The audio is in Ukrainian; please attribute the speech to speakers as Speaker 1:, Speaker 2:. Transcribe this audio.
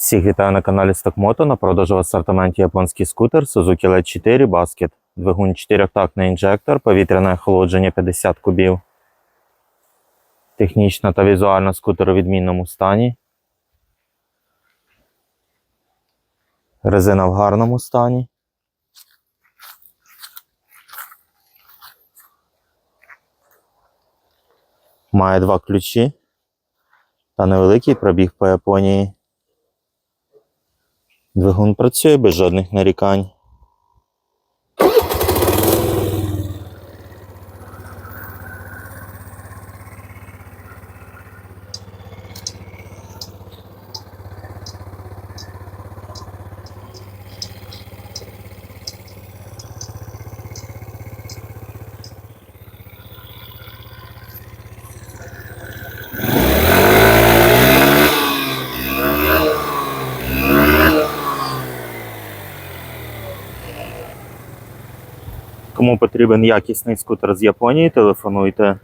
Speaker 1: Всіх вітаю на каналі Stockmoto. На продажу в асортименті японський скутер Suzuki LED 4 Basket. Двигун 4-тактний інжектор, повітряне охолодження 50 кубів. Технічно та візуально скутер у відмінному стані. Резина в гарному стані. Має два ключі та невеликий пробіг по Японії. Двигун працює без жодних нарікань. Кому потрібен якісний скутер з Японії, телефонуйте